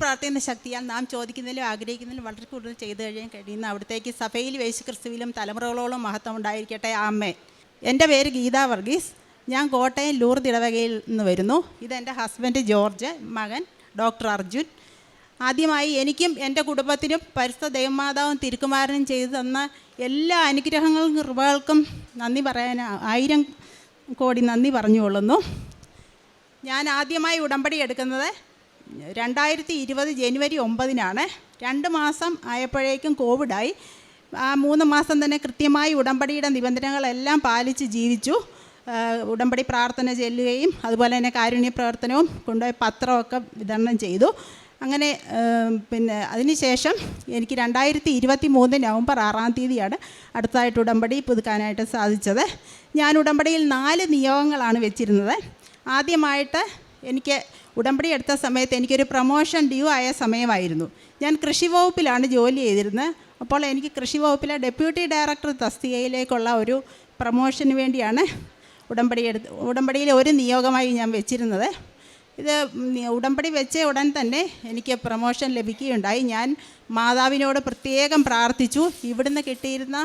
പ്രാർത്ഥിക്കുന്ന ശക്തിയാൽ നാം ചോദിക്കുന്നതിലും ആഗ്രഹിക്കുന്നതിലും വളരെ കൂടുതൽ ചെയ്തു കഴിയാൻ കഴിയുന്ന അവിടത്തേക്ക് സഭയിൽ വേശു ക്രിസ്തുവിലും തലമുറകളോളം മഹത്വം ഉണ്ടായിരിക്കട്ടെ. ആമ്മേ എന്റെ പേര് ഗീതാ വർഗീസ്. ഞാൻ കോട്ടയം ലൂർദ് ഇടവകയിൽ നിന്ന് വരുന്നു. ഇതെന്റെ ഹസ്ബൻഡ് ജോർജ് മകൻ ഡോക്ടർ അർജുൻ. ആദ്യമായി എനിക്കും എന്റെ കുടുംബത്തിനും പരിസ്ഥ ദൈവമാതാവും തിരുക്കുമാരനും ചെയ്തു തന്ന എല്ലാ അനുഗ്രഹങ്ങളും കൃപകൾക്കും നന്ദി പറയാൻ ആയിരം കോടി നന്ദി പറഞ്ഞുകൊള്ളുന്നു. ഞാൻ ആദ്യമായി ഉടമ്പടി എടുക്കുന്നത് രണ്ടായിരത്തി ഇരുപത് ജനുവരി ഒമ്പതിനാണ്. രണ്ട് മാസം ആയപ്പോഴേക്കും കോവിഡായി. ആ മൂന്ന് മാസം തന്നെ കൃത്യമായി ഉടമ്പടിയുടെ നിബന്ധനകളെല്ലാം പാലിച്ച് ജീവിച്ചു. ഉടമ്പടി പ്രാർത്ഥന ചെല്ലുകയും അതുപോലെ തന്നെ കാരുണ്യ പ്രവർത്തനവും കൊണ്ടുപോയി പത്രമൊക്കെ വിതരണം ചെയ്തു. അങ്ങനെ പിന്നെ അതിനുശേഷം എനിക്ക് രണ്ടായിരത്തി ഇരുപത്തി മൂന്ന് നവംബർ ആറാം തീയതിയാണ് അടുത്തായിട്ട് ഉടമ്പടി പുതുക്കാനായിട്ട് സാധിച്ചത്. ഞാൻ ഉടമ്പടിയിൽ നാല് നിയോഗങ്ങളാണ് വെച്ചിരുന്നത്. ആദ്യമായിട്ട് എനിക്ക് ഉടമ്പടി എടുത്ത സമയത്ത് എനിക്കൊരു പ്രൊമോഷൻ ഡ്യൂ ആയ സമയമായിരുന്നു. ഞാൻ കൃഷി വകുപ്പിലാണ് ജോലി ചെയ്തിരുന്നത്. അപ്പോൾ എനിക്ക് കൃഷി വകുപ്പിലെ ഡെപ്യൂട്ടി ഡയറക്ടർ തസ്തികയിലേക്കുള്ള ഒരു പ്രൊമോഷന് വേണ്ടിയാണ് ഉടമ്പടി എടുത്ത് ഉടമ്പടിയിൽ ഒരു നിയോഗമായി ഞാൻ വെച്ചിരുന്നത്. ഇത് ഉടമ്പടി വെച്ച ഉടൻ തന്നെ എനിക്ക് പ്രൊമോഷൻ ലഭിക്കുകയുണ്ടായി. ഞാൻ മാതാവിനോട് പ്രത്യേകം പ്രാർത്ഥിച്ചു. ഇവിടുന്ന് കിട്ടിയിരുന്ന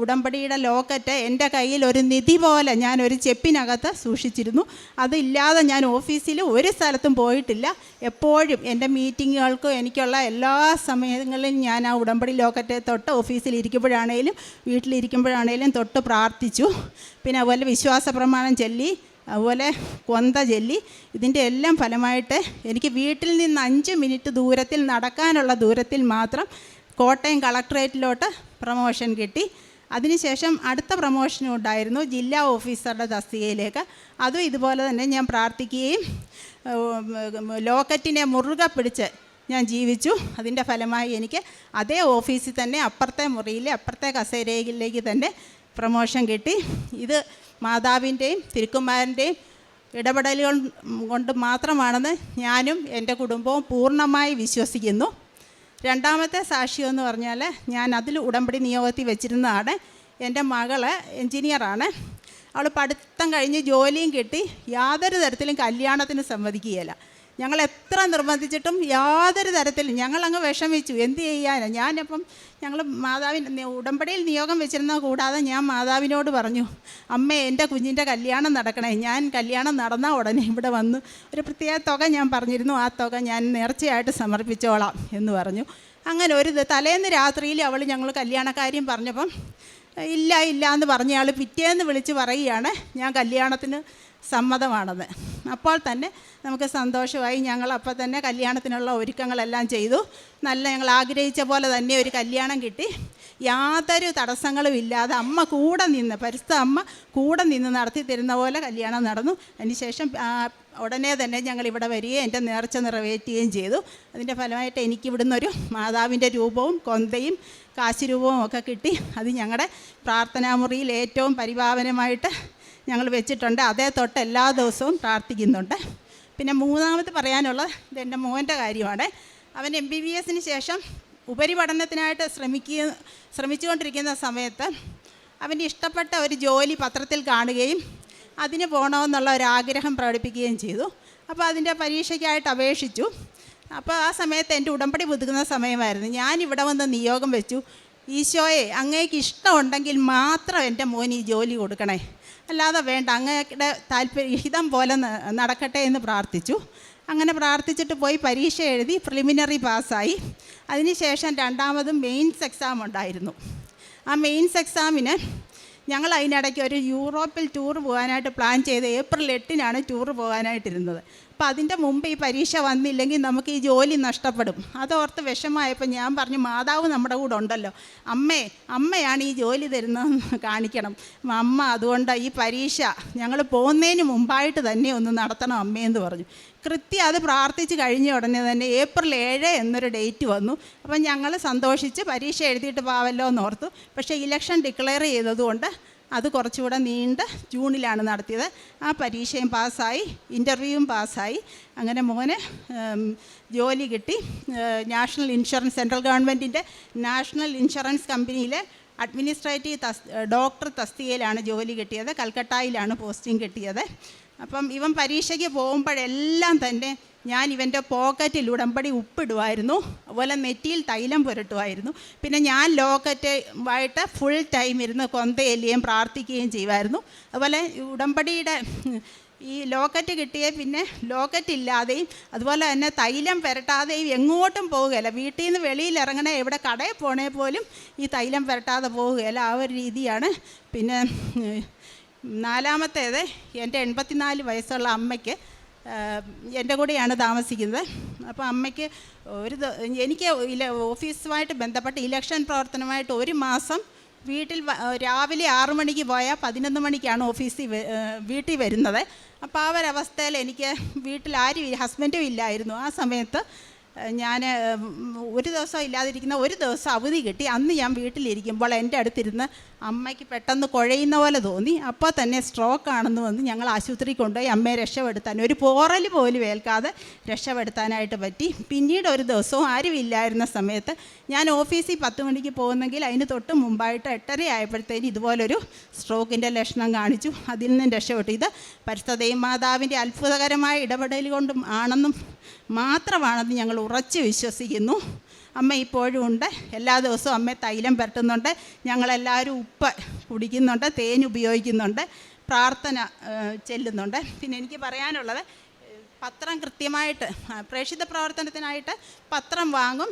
ഉടമ്പടിയുടെ ലോക്കറ്റ് എന്റെ കയ്യിൽ ഒരു നിധി പോലെ ഞാൻ ഒരു ചെപ്പിനകത്ത് സൂക്ഷിച്ചിരുന്നു. അതില്ലാതെ ഞാൻ ഓഫീസിൽ ഒരു സ്ഥലത്തും പോയിട്ടില്ല. എപ്പോഴും എന്റെ മീറ്റിങ്ങുകൾക്കും എനിക്കുള്ള എല്ലാ സമയങ്ങളിലും ഞാൻ ആ ഉടമ്പടി ലോക്കറ്റ് തൊട്ട് ഓഫീസിൽ ഇരിക്കുമ്പോഴാണേലും വീട്ടിലിരിക്കുമ്പോഴാണേലും തൊട്ട് പ്രാർത്ഥിച്ചു. പിന്നെ അതുപോലെ വിശ്വാസ പ്രമാണം ചൊല്ലി അതുപോലെ കൊന്ത ചൊല്ലി. ഇതിന്റെ എല്ലാം ഫലമായിട്ട് എനിക്ക് വീട്ടിൽ നിന്ന് അഞ്ച് മിനിറ്റ് ദൂരത്തിൽ നടക്കാനുള്ള ദൂരത്തിൽ മാത്രം കോട്ടയം കളക്ടറേറ്റിലോട്ട് പ്രമോഷൻ കിട്ടി. അതിനുശേഷം അടുത്ത പ്രമോഷനും ഉണ്ടായിരുന്നു ജില്ലാ ഓഫീസറുടെ തസ്തികയിലേക്ക്. അതും ഇതുപോലെ തന്നെ ഞാൻ പ്രാർത്ഥിക്കുകയും ലോക്കറ്റിനെ മുറുകെ പിടിച്ച് ഞാൻ ജീവിച്ചു. അതിന്റെ ഫലമായി എനിക്ക് അതേ ഓഫീസിൽ തന്നെ അപ്പുറത്തെ മുറിയിൽ അപ്പുറത്തെ കസേരയിലേക്ക് തന്നെ പ്രമോഷൻ കിട്ടി. ഇത് മാതാവിന്റെയും തിരുക്കുമാരന്റെയും ഇടപെടലുകൾ കൊണ്ട് മാത്രമാണെന്ന് ഞാനും എന്റെ കുടുംബവും പൂർണമായി വിശ്വസിക്കുന്നു. രണ്ടാമത്തെ സാക്ഷിയെന്ന് പറഞ്ഞാൽ ഞാൻ അതിൽ ഉടമ്പടി നിയോഗത്തിൽ വെച്ചിരുന്നതാണ്. എന്റെ മകൾ എൻജിനീയറാണ് അവൾ പഠിത്തം കഴിഞ്ഞ് ജോലിയും കിട്ടി. യാതൊരു തരത്തിലും കല്യാണത്തിന് സമ്മതിക്കുകയില്ല. ഞങ്ങൾ എത്ര നിർബന്ധിച്ചിട്ടും യാതൊരു തരത്തിലും ഞങ്ങളങ്ങ് വിഷമിച്ചു. എന്ത് ചെയ്യാനാണ് ഞാനപ്പം ഞങ്ങൾ മാതാവിന് ഉടമ്പടിയിൽ നിയോഗം വെച്ചിരുന്നത് കൂടാതെ ഞാൻ മാതാവിനോട് പറഞ്ഞു അമ്മേ എന്റെ കുഞ്ഞിന്റെ കല്യാണം നടക്കണേ. ഞാൻ കല്യാണം നടന്ന ഉടനെ ഇവിടെ വന്ന് ഒരു പ്രത്യേക തുക ഞാൻ പറഞ്ഞിരുന്നു. ആ തുക ഞാൻ നേർച്ചയായിട്ട് സമർപ്പിച്ചോളാം എന്ന് പറഞ്ഞു. അങ്ങനെ ഒരു തലേന്ന് രാത്രിയിൽ അവൾ ഞങ്ങൾ കല്യാണക്കാര്യം പറഞ്ഞപ്പം ഇല്ല ഇല്ല എന്ന് പറഞ്ഞയാൾ പിറ്റേന്ന് വിളിച്ച് പറയുകയാണ് ഞാൻ കല്യാണത്തിന് സമ്മതമാണെന്ന്. അപ്പോൾ തന്നെ നമുക്ക് സന്തോഷമായി ഞങ്ങൾ അപ്പോൾ തന്നെ കല്യാണത്തിനുള്ള ഒരുക്കങ്ങളെല്ലാം ചെയ്തു. നല്ല ഞങ്ങൾ ആഗ്രഹിച്ച പോലെ തന്നെ ഒരു കല്യാണം കിട്ടി. യാതൊരു തടസ്സങ്ങളും ഇല്ലാതെ അമ്മ കൂടെ നിന്ന് പരിസ്ഥ അമ്മ കൂടെ നിന്ന് നടത്തി തരുന്ന പോലെ കല്യാണം നടന്നു. അതിനുശേഷം ശേഷം ഉടനെ തന്നെ ഞങ്ങൾ ഇവിടെ വരികയും എന്റെ നേർച്ച നിറവേറ്റുകയും ചെയ്തു. അതിന്റെ ഫലമായിട്ട് എനിക്ക് ഇവിടുന്ന് ഒരു മാതാവിന്റെ രൂപവും കൊന്തയും കാശുരൂപവും ഒക്കെ കിട്ടി. അത് ഞങ്ങളുടെ പ്രാർത്ഥനാമുറിയിൽ ഏറ്റവും പരിപാവനമായിട്ട് ഞങ്ങൾ വെച്ചിട്ടുണ്ട്. അതേ തൊട്ട് എല്ലാ ദിവസവും പ്രാർത്ഥിക്കുന്നുണ്ട്. പിന്നെ മൂന്നാമത് പറയാനുള്ളത് ഇത് എന്റെ മോന്റെ കാര്യമാണ്. അവൻ എം ബി ബി എസിന് ശേഷം ഉപരിപഠനത്തിനായിട്ട് ശ്രമിക്കുക ശ്രമിച്ചുകൊണ്ടിരിക്കുന്ന സമയത്ത് അവന് ഇഷ്ടപ്പെട്ട ഒരു ജോലി പത്രത്തിൽ കാണുകയും അതിന് പോകണമെന്നുള്ള ആഗ്രഹം പ്രകടിപ്പിക്കുകയും ചെയ്തു. അപ്പോൾ അതിന്റെ പരീക്ഷയ്ക്കായിട്ട് അപേക്ഷിച്ചു. അപ്പോൾ ആ സമയത്ത് എന്റെ ഉടമ്പടി പുതുക്കുന്ന സമയമായിരുന്നു. ഞാൻ ഇവിടെ വന്ന് നിയോഗം വെച്ചു. ഈശോയെ അങ്ങേക്ക് ഇഷ്ടമുണ്ടെങ്കിൽ മാത്രം എന്റെ മോൻ ഈ ജോലി കൊടുക്കണേ. അല്ലാതെ വേണ്ട അങ്ങയുടെ താല്പര്യ ഹിതം പോലെ നടക്കട്ടെ എന്ന് പ്രാർത്ഥിച്ചു. അങ്ങനെ പ്രാർത്ഥിച്ചിട്ട് പോയി പരീക്ഷ എഴുതി പ്രിലിമിനറി പാസ്സായി അതിനുശേഷം രണ്ടാമതും മെയിൻസ് എക്സാം ഉണ്ടായിരുന്നു. ആ മെയിൻസ് എക്സാമിന് ഞങ്ങൾ അതിനിടയ്ക്ക് ഒരു യൂറോപ്പിൽ ടൂർ പോകാനായിട്ട് പ്ലാൻ ചെയ്ത് ഏപ്രിൽ എട്ടിനാണ് ടൂർ പോകാനായിട്ടിരുന്നത്. അപ്പോൾ അതിന്റെ മുമ്പ് ഈ പരീക്ഷ വന്നില്ലെങ്കിൽ നമുക്ക് ഈ ജോലി നഷ്ടപ്പെടും. അതോർത്ത് വിഷമമായപ്പോൾ ഞാൻ പറഞ്ഞു മാതാവ് നമ്മുടെ കൂടെ ഉണ്ടല്ലോ. അമ്മേ അമ്മയാണ് ഈ ജോലി തരുന്നതെന്ന് കാണിക്കണം. അമ്മ അതുകൊണ്ട് ഈ പരീക്ഷ ഞങ്ങൾ പോകുന്നതിന് മുമ്പായിട്ട് തന്നെ ഒന്ന് നടത്തണം അമ്മയെന്ന് പറഞ്ഞു. കൃത്യം അത് പ്രാർത്ഥിച്ച് കഴിഞ്ഞ ഉടനെ തന്നെ ഏപ്രിൽ ഏഴ് എന്നൊരു ഡേറ്റ് വന്നു. അപ്പം ഞങ്ങൾ സന്തോഷിച്ച് പരീക്ഷ എഴുതിയിട്ട് പോവല്ലോ എന്നോർത്തു പക്ഷേ ഇലക്ഷൻ ഡിക്ലെയർ ചെയ്തതുകൊണ്ട് അത് കുറച്ചുകൂടെ നീണ്ട് ജൂണിലാണ് നടത്തിയത്. ആ പരീക്ഷയും പാസ്സായി ഇന്റർവ്യൂവും പാസ്സായി. അങ്ങനെ മോന് ജോലി കിട്ടി. നാഷണൽ ഇൻഷുറൻസ് സെൻട്രൽ ഗവൺമെന്റിന്റെ നാഷണൽ ഇൻഷുറൻസ് കമ്പനിയിലെ അഡ്മിനിസ്ട്രേറ്റീവ് തസ് ഡോക്ടർ തസ്തികയിലാണ് ജോലി കിട്ടിയത്. കൽക്കട്ടയിലാണ് പോസ്റ്റിംഗ് കിട്ടിയത്. അപ്പം ഇവൻ പരീക്ഷയ്ക്ക് പോകുമ്പോഴെല്ലാം തന്നെ ഞാൻ ഇവന്റെ പോക്കറ്റിൽ ഉടമ്പടി ഉപ്പിടുമായിരുന്നു അതുപോലെ നെറ്റിയിൽ തൈലം പുരട്ടുമായിരുന്നു പിന്നെ ഞാൻ ലോക്കറ്റ് ലോക്കറ്റുമായിട്ട് ഫുൾ ടൈം ഇരുന്ന് കൊന്തയെല്ലുകയും പ്രാർത്ഥിക്കുകയും ചെയ്യുമായിരുന്നു അതുപോലെ ഉടമ്പടിയുടെ ഈ ലോക്കറ്റ് കിട്ടിയേ പിന്നെ ലോക്കറ്റ് ഇല്ലാതെയും അതുപോലെ തന്നെ തൈലം പുരട്ടാതെയും എങ്ങോട്ടും പോവുകയില്ല. വീട്ടിൽ നിന്ന് വെളിയിൽ ഇറങ്ങണേ എവിടെ കടയിൽ പോണേ പോലും ഈ തൈലം പുരട്ടാതെ പോവുകയില്ല. ആ ഒരു രീതിയാണ്. പിന്നെ നാലാമത്തേത് എന്റെ എൺപത്തിനാല് വയസ്സുള്ള അമ്മയ്ക്ക് എന്റെ കൂടെയാണ് താമസിക്കുന്നത്. അപ്പോൾ അമ്മയ്ക്ക് ഒരു എനിക്ക് ഓഫീസുമായിട്ട് ബന്ധപ്പെട്ട് ഇലക്ഷൻ പ്രവർത്തനമായിട്ട് ഒരു മാസം വീട്ടിൽ രാവിലെ ആറു മണിക്ക് പോയാൽ പതിനൊന്ന് മണിക്കാണ് ഓഫീസിൽ വീട്ടിൽ വരുന്നത്. അപ്പോൾ ആ ഒരവസ്ഥയിൽ എനിക്ക് വീട്ടിൽ ആരും ഹസ്ബൻഡും ഇല്ലായിരുന്നു. ആ സമയത്ത് ഞാൻ ഒരു ദിവസം ഇല്ലാതിരിക്കുന്ന ഒരു ദിവസം അവധി കിട്ടി. അന്ന് ഞാൻ വീട്ടിലിരിക്കുമ്പോൾ എന്റെ അടുത്തിരുന്ന് അമ്മയ്ക്ക് പെട്ടെന്ന് കുഴയുന്ന പോലെ തോന്നി. അപ്പോൾ തന്നെ സ്ട്രോക്ക് ആണെന്ന് വന്ന് ഞങ്ങൾ ആശുപത്രി കൊണ്ടുപോയി അമ്മയെ രക്ഷപ്പെടുത്താൻ. ഒരു പോറൽ പോലും ഏൽക്കാതെ രക്ഷപ്പെടുത്താനായിട്ട് പറ്റി. പിന്നീട് ഒരു ദിവസവും ആരും ഇല്ലായിരുന്ന സമയത്ത് ഞാൻ ഓഫീസിൽ പത്ത് മണിക്ക് പോകുന്നെങ്കിൽ അതിന് തൊട്ട് മുമ്പായിട്ട് എട്ടര ആയപ്പോഴത്തേന് ഇതുപോലൊരു സ്ട്രോക്കിന്റെ ലക്ഷണം കാണിച്ചു. അതിൽ നിന്നും രക്ഷപ്പെട്ടു. ഇത് പരിസ്ഥതയും മാതാവിന്റെ അത്ഭുതകരമായ ഇടപെടൽ കൊണ്ടും ആണെന്നും മാത്രമാണെന്ന് ഞങ്ങൾ ഉറച്ചു വിശ്വസിക്കുന്നു. അമ്മ ഇപ്പോഴും ഉണ്ട്. എല്ലാ ദിവസവും അമ്മ തൈലം പരട്ടുന്നുണ്ട് ഞങ്ങളെല്ലാവരും ഉപ്പ് കുടിക്കുന്നുണ്ട് തേൻ ഉപയോഗിക്കുന്നുണ്ട് പ്രാർത്ഥന ചെല്ലുന്നുണ്ട്. പിന്നെ എനിക്ക് പറയാനുള്ളത് പത്രം കൃത്യമായിട്ട് പ്രേക്ഷിത പ്രവർത്തനത്തിനായിട്ട് പത്രം വാങ്ങും.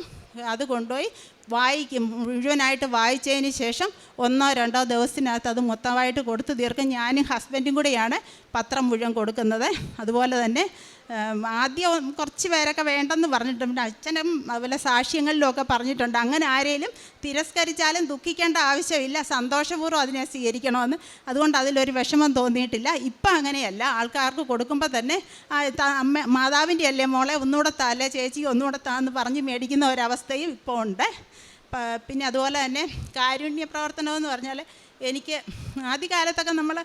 അത് കൊണ്ടുപോയി വായിക്കും. മുഴുവനായിട്ട് വായിച്ചതിന് ശേഷം ഒന്നോ രണ്ടോ ദിവസത്തിനകത്ത് അത് മൊത്തമായിട്ട് കൊടുത്തു തീർക്കും. ഞാനും ഹസ്ബൻഡും കൂടെയാണ് പത്രം മുഴുവൻ കൊടുക്കുന്നത്. അതുപോലെ തന്നെ ആദ്യം കുറച്ച് പേരൊക്കെ വേണ്ടെന്ന് പറഞ്ഞിട്ടുണ്ട്. അച്ഛനും അതുപോലെ സാക്ഷ്യങ്ങളിലും ഒക്കെ പറഞ്ഞിട്ടുണ്ട്. അങ്ങനെ ആരെയും തിരസ്കരിച്ചാലും ദുഃഖിക്കേണ്ട ആവശ്യമില്ല. സന്തോഷപൂർവം അതിനെ സ്വീകരിക്കണമെന്ന്. അതുകൊണ്ട് അതിലൊരു വിഷമം തോന്നിയിട്ടില്ല. ഇപ്പം അങ്ങനെയല്ല. ആൾക്കാർക്ക് കൊടുക്കുമ്പോൾ തന്നെ അമ്മ മാതാവിന്റെ അല്ലേ മോളെ ഒന്നുകൂടെ തല ചേച്ചി ഒന്നുകൂടെ താന്ന് പറഞ്ഞ് മേടിക്കുന്ന ഒരവസ്ഥയും ഇപ്പോൾ ഉണ്ട്. പിന്നെ അതുപോലെ തന്നെ കാരുണ്യ പ്രവർത്തനമെന്ന് പറഞ്ഞാൽ എനിക്ക് ആദ്യകാലത്തൊക്കെ നമ്മൾ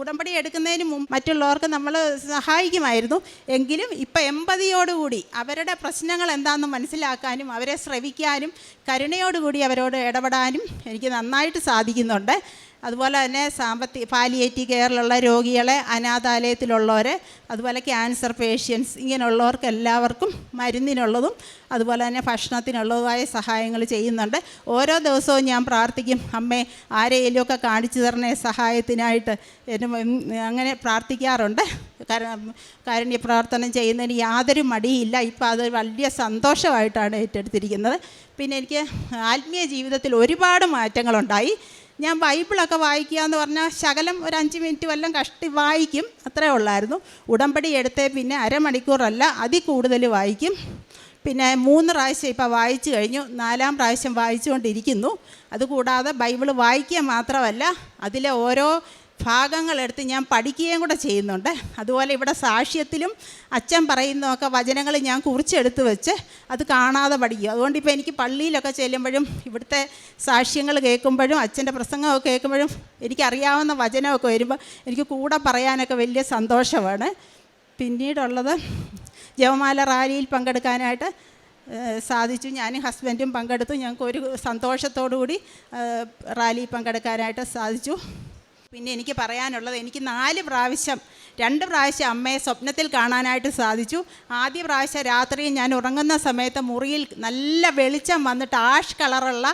ഉടമ്പടി എടുക്കുന്നതിന് മുമ്പ് മറ്റുള്ളവർക്ക് നമ്മൾ സഹായിക്കുമായിരുന്നു. എങ്കിലും ഇപ്പം എമ്പതിയോടുകൂടി അവരുടെ പ്രശ്നങ്ങൾ എന്താണെന്ന് മനസ്സിലാക്കാനും അവരെ ശ്രവിക്കാനും കരുണയോടുകൂടി അവരോട് ഇടപെടാനും എനിക്ക് നന്നായിട്ട് സാധിക്കുന്നുണ്ട്. അതുപോലെ തന്നെ സാമ്പത്തിക പാലിയേറ്റീവ് കെയറിലുള്ള രോഗികളെ അനാഥാലയത്തിലുള്ളവർ അതുപോലെ ക്യാൻസർ പേഷ്യൻസ് ഇങ്ങനെയുള്ളവർക്ക് എല്ലാവർക്കും മരുന്നിനുള്ളതും അതുപോലെ തന്നെ ഭക്ഷണത്തിനുള്ളതുമായ സഹായങ്ങൾ ചെയ്യുന്നുണ്ട്. ഓരോ ദിവസവും ഞാൻ പ്രാർത്ഥിക്കും അമ്മേ ആരെയെങ്കിലുമൊക്കെ കാണിച്ചു തരണേ സഹായത്തിനായിട്ട്. അങ്ങനെ പ്രാർത്ഥിക്കാറുണ്ട്. കാരണം കാരുണ്യ പ്രാർത്ഥന ചെയ്യുന്നതിന് യാതൊരു മടിയില്ല. ഇപ്പോൾ അത് വലിയ സന്തോഷമായിട്ടാണ് ഏറ്റെടുത്തിരിക്കുന്നത്. പിന്നെ എനിക്ക് ആത്മീയ ജീവിതത്തിൽ ഒരുപാട് മാറ്റങ്ങളുണ്ടായി. ഞാൻ ബൈബിളൊക്കെ വായിക്കുക എന്ന് പറഞ്ഞാൽ ശകലം ഒരു അഞ്ച് മിനിറ്റ് വല്ലതും കഷ്ടി വായിക്കും അത്രേ ഉള്ളായിരുന്നു. ഉടമ്പടി എടുത്തേ പിന്നെ അരമണിക്കൂറല്ല അതിൽ കൂടുതൽ വായിക്കും. പിന്നെ മൂന്ന് പ്രാവശ്യം ഇപ്പോൾ വായിച്ചു കഴിഞ്ഞു നാലാം പ്രാവശ്യം വായിച്ചുകൊണ്ടിരിക്കുന്നു. അതുകൂടാതെ ബൈബിൾ വായിക്കുക മാത്രമല്ല അതിലെ ഓരോ ഭാഗങ്ങളെടുത്ത് ഞാൻ പഠിക്കുകയും കൂടെ ചെയ്യുന്നുണ്ട്. അതുപോലെ ഇവിടെ സാക്ഷ്യത്തിലും അച്ഛൻ പറയുന്നതൊക്കെ വചനങ്ങൾ ഞാൻ കുറിച്ചെടുത്ത് വെച്ച് അത് കാണാതെ പഠിക്കും അതുകൊണ്ട് ഇപ്പോൾ എനിക്ക് പള്ളിയിലൊക്കെ ചെല്ലുമ്പോഴും ഇവിടുത്തെ സാക്ഷ്യങ്ങൾ കേൾക്കുമ്പോഴും അച്ഛന്റെ പ്രസംഗമൊക്കെ കേൾക്കുമ്പോഴും എനിക്കറിയാവുന്ന വചനമൊക്കെ വരുമ്പോൾ എനിക്ക് കൂടെ പറയാനൊക്കെ വലിയ സന്തോഷമാണ്. പിന്നീടുള്ളത് ജവമാല റാലിയിൽ പങ്കെടുക്കാനായിട്ട് സാധിച്ചു. ഞാനും ഹസ്ബൻഡും പങ്കെടുത്തു. ഞങ്ങൾക്ക് ഒരു സന്തോഷത്തോടു കൂടി റാലി റാലിയിൽ പങ്കെടുക്കാനായിട്ട് സാധിച്ചു. പിന്നെ എനിക്ക് പറയാനുള്ളത് എനിക്ക് നാല് പ്രാവശ്യം രണ്ട് പ്രാവശ്യം അമ്മയെ സ്വപ്നത്തിൽ കാണാനായിട്ട് സാധിച്ചു. ആദ്യ പ്രാവശ്യം രാത്രി ഞാൻ ഉറങ്ങുന്ന സമയത്ത് മുറിയിൽ നല്ല വെളിച്ചം വന്നിട്ട് ആഷ് കളറുള്ള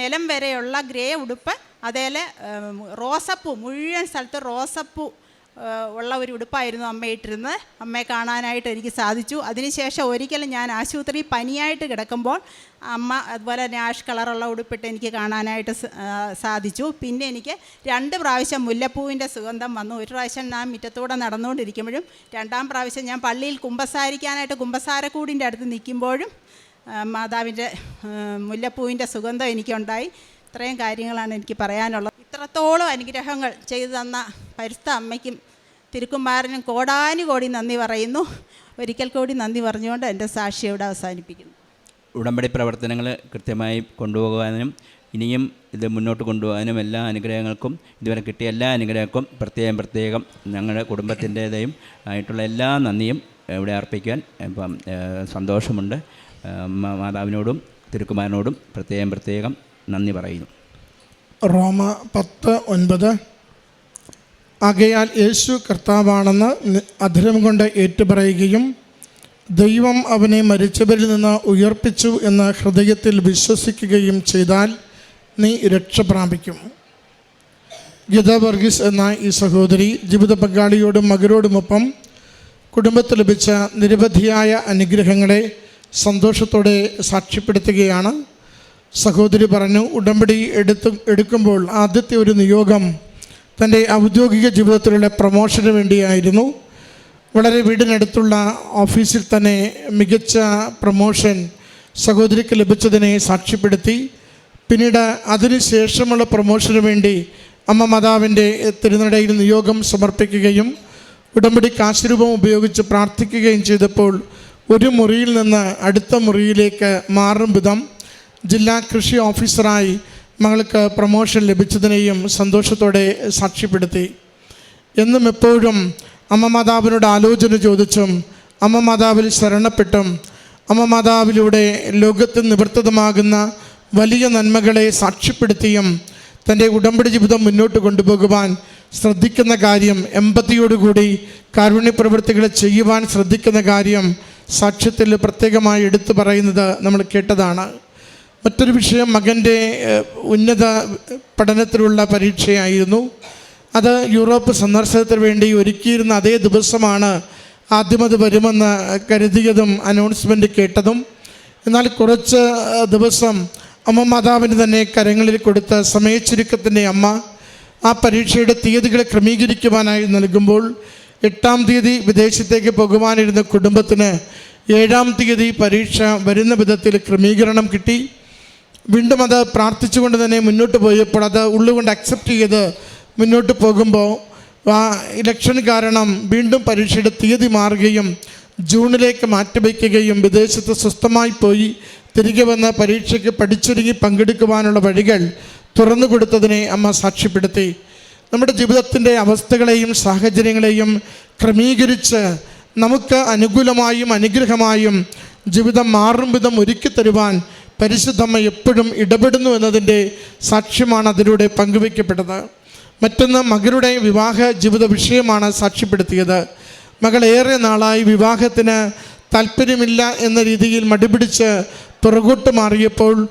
നിലം വരെയുള്ള ഗ്രേ ഉടുപ്പ് അതേലെ റോസപ്പൂ മുഴുവൻ സ്ഥലത്ത് റോസപ്പൂ ഉള്ള ഒരു ഉടുപ്പായിരുന്നു അമ്മ ഇട്ടിരുന്നത് അമ്മയെ കാണാനായിട്ട് എനിക്ക് സാധിച്ചു. അതിനുശേഷം ഒരിക്കലും ഞാൻ ആശുപത്രി പനിയായിട്ട് കിടക്കുമ്പോൾ അമ്മ അതുപോലെ തന്നെ ആഷ് കളറുള്ള ഉടുപ്പിട്ട് എനിക്ക് കാണാനായിട്ട് സാധിച്ചു. പിന്നെ എനിക്ക് രണ്ട് പ്രാവശ്യം മുല്ലപ്പൂവിന്റെ സുഗന്ധം വന്നു. ഒരു പ്രാവശ്യം ഞാൻ മുറ്റത്തൂടെ നടന്നുകൊണ്ടിരിക്കുമ്പോഴും രണ്ടാം പ്രാവശ്യം ഞാൻ പള്ളിയിൽ കുമ്പസാരിക്കാനായിട്ട് കുമ്പസാരക്കൂടിന്റെ അടുത്ത് നിൽക്കുമ്പോഴും മാതാവിന്റെ മുല്ലപ്പൂവിന്റെ സുഗന്ധം എനിക്കുണ്ടായി. ഇത്രയും കാര്യങ്ങളാണ് എനിക്ക് പറയാനുള്ളത്. ഇത്രത്തോളം അനുഗ്രഹങ്ങൾ ചെയ്തു തന്ന പരിസ്ഥ അമ്മയ്ക്കും തിരുക്കുമാരനും കോടാനുകോടി നന്ദി പറയുന്നു. ഒരിക്കൽ കൂടി നന്ദി പറഞ്ഞുകൊണ്ട് എന്റെ സാക്ഷി ഇവിടെ അവസാനിപ്പിക്കുന്നു. ഉടമ്പടി പ്രവർത്തനങ്ങൾ കൃത്യമായി കൊണ്ടുപോകാനും ഇനിയും ഇത് മുന്നോട്ട് കൊണ്ടുപോകാനും എല്ലാ അനുഗ്രഹങ്ങൾക്കും ഇതുവരെ കിട്ടിയ എല്ലാ അനുഗ്രഹങ്ങൾക്കും പ്രത്യേകം പ്രത്യേകം ഞങ്ങളുടെ കുടുംബത്തിന്റേതായും ആയിട്ടുള്ള എല്ലാ നന്ദിയും ഇവിടെ അർപ്പിക്കാൻ ഇപ്പം സന്തോഷമുണ്ട്. മാതാവിനോടും തിരുക്കുമാരനോടും പ്രത്യേകം പ്രത്യേകം നന്ദി പറയുന്നു. റോമ പത്ത് ഒൻപത് ആകയാൽ യേശു കർത്താവാണെന്ന് അധരം കൊണ്ട് ഏറ്റുപറയുകയും ദൈവം അവനെ മരിച്ചവരിൽ നിന്ന് ഉയർപ്പിച്ചു എന്ന് ഹൃദയത്തിൽ വിശ്വസിക്കുകയും ചെയ്താൽ നീ രക്ഷ പ്രാപിക്കും. ഗീത വർഗീസ് എന്ന ഈ സഹോദരി ജീവിത പങ്കാളിയോടും മകരോടുമൊപ്പം കുടുംബത്തിൽ ലഭിച്ച നിരവധിയായ അനുഗ്രഹങ്ങളെ സന്തോഷത്തോടെ സാക്ഷ്യപ്പെടുത്തുകയാണ്. സഹോദരി പറഞ്ഞു ഉടമ്പടി എടുത്തു എടുക്കുമ്പോൾ ആദ്യത്തെ ഒരു നിയോഗം തന്റെ ഔദ്യോഗിക ജീവിതത്തിലുള്ള പ്രമോഷന് വേണ്ടിയായിരുന്നു. വളരെ വീടിനടുത്തുള്ള ഓഫീസിൽ തന്നെ മികച്ച പ്രമോഷൻ സഹോദരിക്ക് ലഭിച്ചതിനെ സാക്ഷ്യപ്പെടുത്തി. പിന്നീട് അതിനുശേഷമുള്ള പ്രമോഷന് വേണ്ടി അമ്മ മാതാവിന്റെ തിരുനടയിൽ നിയോഗം സമർപ്പിക്കുകയും ഉടമ്പടി കാശുരൂപം ഉപയോഗിച്ച് പ്രാർത്ഥിക്കുകയും ചെയ്തപ്പോൾ ഒരു മുറിയിൽ നിന്ന് അടുത്ത മുറിയിലേക്ക് മാറും വിധം ജില്ലാ കൃഷി ഓഫീസറായി മകൾക്ക് പ്രമോഷൻ ലഭിച്ചതിനെയും സന്തോഷത്തോടെ സാക്ഷ്യപ്പെടുത്തി. എന്നും എപ്പോഴും അമ്മ മാതാവിനോട് ആലോചന ചോദിച്ചും അമ്മ മാതാവിൽ ശരണപ്പെട്ടും അമ്മ മാതാവിലൂടെ ലോകത്തിൽ നിവർത്തിതമാകുന്ന വലിയ നന്മകളെ സാക്ഷ്യപ്പെടുത്തിയും തന്റെ ഉടമ്പടി ജീവിതം മുന്നോട്ട് കൊണ്ടുപോകുവാൻ ശ്രദ്ധിക്കുന്ന കാര്യം എമ്പത്തിയോടുകൂടി കാരുണ്യപ്രവൃത്തികളെ ചെയ്യുവാൻ ശ്രദ്ധിക്കുന്ന കാര്യം സാക്ഷ്യത്തിൽ പ്രത്യേകമായി എടുത്തു പറയുന്നത് നമ്മൾ കേട്ടതാണ്. മറ്റൊരു വിഷയം മകന്റെ ഉന്നത പഠനത്തിലുള്ള പരീക്ഷയായിരുന്നു. അത് യൂറോപ്പ് സന്ദർശനത്തിന് വേണ്ടി ഒരുക്കിയിരുന്ന അതേ ദിവസമാണ് ആദ്യം അത് വരുമെന്ന് കരുതിയതും അനൗൺസ്മെന്റ് കേട്ടതും. എന്നാൽ കുറച്ച് ദിവസം അമ്മ മാതാവിന് തന്നെ കരങ്ങളിൽ കൊടുത്ത സമയച്ചുരുക്കത്തിന്റെ അമ്മ ആ പരീക്ഷയുടെ തീയതികൾ ക്രമീകരിക്കുവാനായി നൽകുമ്പോൾ എട്ടാം തീയതി വിദേശത്തേക്ക് പോകുവാനിരുന്ന കുടുംബത്തിന് ഏഴാം തീയതി പരീക്ഷ വരുന്ന വിധത്തിൽ ക്രമീകരണം കിട്ടി. വീണ്ടും അത് പ്രാർത്ഥിച്ചുകൊണ്ട് തന്നെ മുന്നോട്ട് പോയപ്പോൾ അത് ഉള്ളുകൊണ്ട് അക്സെപ്റ്റ് ചെയ്ത് മുന്നോട്ട് പോകുമ്പോൾ ആ ഇലക്ഷൻ കാരണം വീണ്ടും പരീക്ഷയുടെ തീയതി മാറുകയും ജൂണിലേക്ക് മാറ്റിവെക്കുകയും വിദേശത്ത് സ്വസ്ഥമായി പോയി തിരികെ വന്ന പരീക്ഷയ്ക്ക് പഠിച്ചൊരുങ്ങി പങ്കെടുക്കുവാനുള്ള വഴികൾ തുറന്നു കൊടുത്തതിനെ അമ്മ സാക്ഷ്യപ്പെടുത്തി. നമ്മുടെ ജീവിതത്തിന്റെ അവസ്ഥകളെയും സാഹചര്യങ്ങളെയും ക്രമീകരിച്ച് നമുക്ക് അനുകൂലമായും അനുഗ്രഹമായും ജീവിതം മാറും വിധം ഒരുക്കി തരുവാൻ പരിശുദ്ധമ്മ എപ്പോഴും ഇടപെടുന്നു എന്നതിന്റെ സാക്ഷ്യമാണ് അതിലൂടെ പങ്കുവയ്ക്കപ്പെട്ടത്. മറ്റൊന്ന് മകളുടെ വിവാഹ ജീവിത വിഷയമാണ് സാക്ഷ്യപ്പെടുത്തിയത്. മകൾ ഏറെ നാളായി വിവാഹത്തിന് താല്പര്യമില്ല എന്ന രീതിയിൽ മടിപിടിച്ച് പുറകോട്ട് മാറിയപ്പോൾ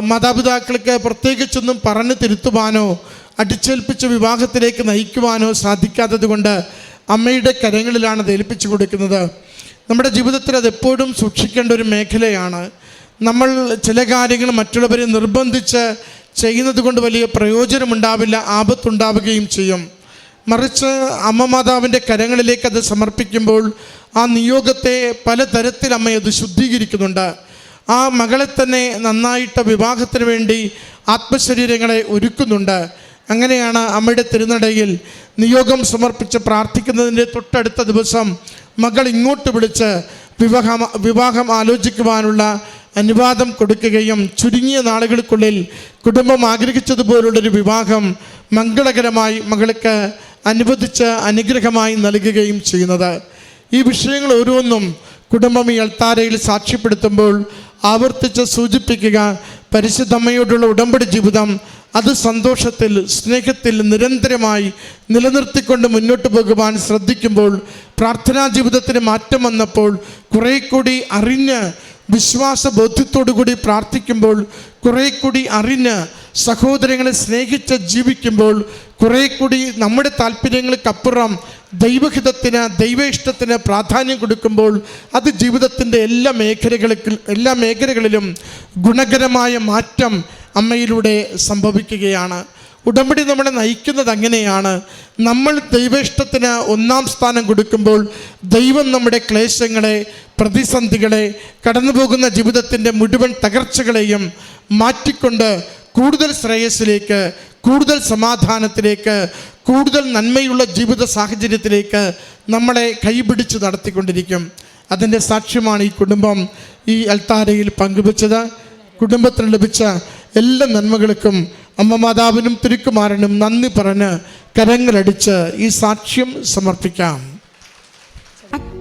മാതാപിതാക്കൾക്ക് പ്രത്യേകിച്ചൊന്നും പറഞ്ഞു തിരുത്തുവാനോ അടിച്ചേൽപ്പിച്ച് വിവാഹത്തിലേക്ക് നയിക്കുവാനോ സാധിക്കാത്തത് കൊണ്ട് അമ്മയുടെ കരങ്ങളിലാണ് അത് ഏൽപ്പിച്ചു കൊടുക്കുന്നത്. നമ്മുടെ ജീവിതത്തിൽ അതെപ്പോഴും സൂക്ഷിക്കേണ്ട ഒരു മേഖലയാണ്. നമ്മൾ ചില കാര്യങ്ങൾ മറ്റുള്ളവരെ നിർബന്ധിച്ച് ചെയ്യുന്നത് കൊണ്ട് വലിയ പ്രയോജനമുണ്ടാവില്ല ആപത്തുണ്ടാവുകയും ചെയ്യും. മറിച്ച് അമ്മ മാതാവിന്റെ കരങ്ങളിലേക്ക് അത് സമർപ്പിക്കുമ്പോൾ ആ നിയോഗത്തെ പലതരത്തിൽ അമ്മ അത് ശുദ്ധീകരിക്കുന്നുണ്ട്. ആ മകളെ തന്നെ നന്നായിട്ട് വിവാഹത്തിന് വേണ്ടി ആത്മശരീരങ്ങളെ ഒരുക്കുന്നുണ്ട്. അങ്ങനെയാണ് അമ്മയുടെ തിരുനടയിൽ നിയോഗം സമർപ്പിച്ച് പ്രാർത്ഥിക്കുന്നതിന്റെ തൊട്ടടുത്ത ദിവസം മകൾ ഇങ്ങോട്ട് വിളിച്ച് വിവാഹം വിവാഹം ആലോചിക്കുവാനുള്ള അനുവാദം കൊടുക്കുകയും ചുരുങ്ങിയ നാളുകൾക്കുള്ളിൽ കുടുംബം ആഗ്രഹിച്ചതുപോലുള്ളൊരു വിവാഹം മംഗളകരമായി മകൾക്ക് അനുവദിച്ച് അനുഗ്രഹമായി നൽകുകയും ചെയ്യുന്നത്. ഈ വിഷയങ്ങൾ ഓരോന്നും കുടുംബം ഈ അൾത്താരയിൽ സാക്ഷ്യപ്പെടുത്തുമ്പോൾ ആവർത്തിച്ച് സൂചിപ്പിക്കുക പരിശുദ്ധമ്മയോടുള്ള ഉടമ്പടി ജീവിതം അത് സന്തോഷത്തിൽ സ്നേഹത്തിൽ നിരന്തരമായി നിലനിർത്തിക്കൊണ്ട് മുന്നോട്ട് പോകുവാൻ ശ്രദ്ധിക്കുമ്പോൾ പ്രാർത്ഥനാ ജീവിതത്തിന് മാറ്റം വന്നപ്പോൾ കുറേ കൂടി അറിഞ്ഞ് വിശ്വാസ ബോധ്യത്തോടു കൂടി പ്രാർത്ഥിക്കുമ്പോൾ കുറേ കൂടി അറിഞ്ഞ് സഹോദരങ്ങളെ സ്നേഹിച്ച് ജീവിക്കുമ്പോൾ കുറേ കൂടി നമ്മുടെ താല്പര്യങ്ങൾക്കപ്പുറം ദൈവഹിതത്തിന് ദൈവ ഇഷ്ടത്തിന് പ്രാധാന്യം കൊടുക്കുമ്പോൾ അത് ജീവിതത്തിന്റെ എല്ലാ മേഖലകളിൽ എല്ലാ മേഖലകളിലും ഗുണകരമായ മാറ്റം അമ്മയിലൂടെ സംഭവിക്കുകയാണ്. ഉടമ്പടി നമ്മളെ നയിക്കുന്നത് അങ്ങനെയാണ്. നമ്മൾ ദൈവേഷ്ടത്തിന് ഒന്നാം സ്ഥാനം കൊടുക്കുമ്പോൾ ദൈവം നമ്മുടെ ക്ലേശങ്ങളെ പ്രതിസന്ധികളെ കടന്നു പോകുന്ന ജീവിതത്തിന്റെ മുഴുവൻ തകർച്ചകളെയും മാറ്റിക്കൊണ്ട് കൂടുതൽ ശ്രേയസ്സിലേക്ക് കൂടുതൽ സമാധാനത്തിലേക്ക് കൂടുതൽ നന്മയുള്ള ജീവിത സാഹചര്യത്തിലേക്ക് നമ്മളെ കൈപിടിച്ച് നടത്തിക്കൊണ്ടിരിക്കും. അതിന്റെ സാക്ഷ്യമാണ് ഈ കുടുംബം ഈ അൽത്താരയിൽ പങ്കുവച്ചത്. കുടുംബത്തിന് ലഭിച്ച എല്ലാ നന്മകൾക്കും അമ്മ മാതാവിനും തിരുക്കുമാരനും നന്ദി പറഞ്ഞ് കരങ്ങളടിച്ച് ഈ സാക്ഷ്യം സമർപ്പിക്കാം.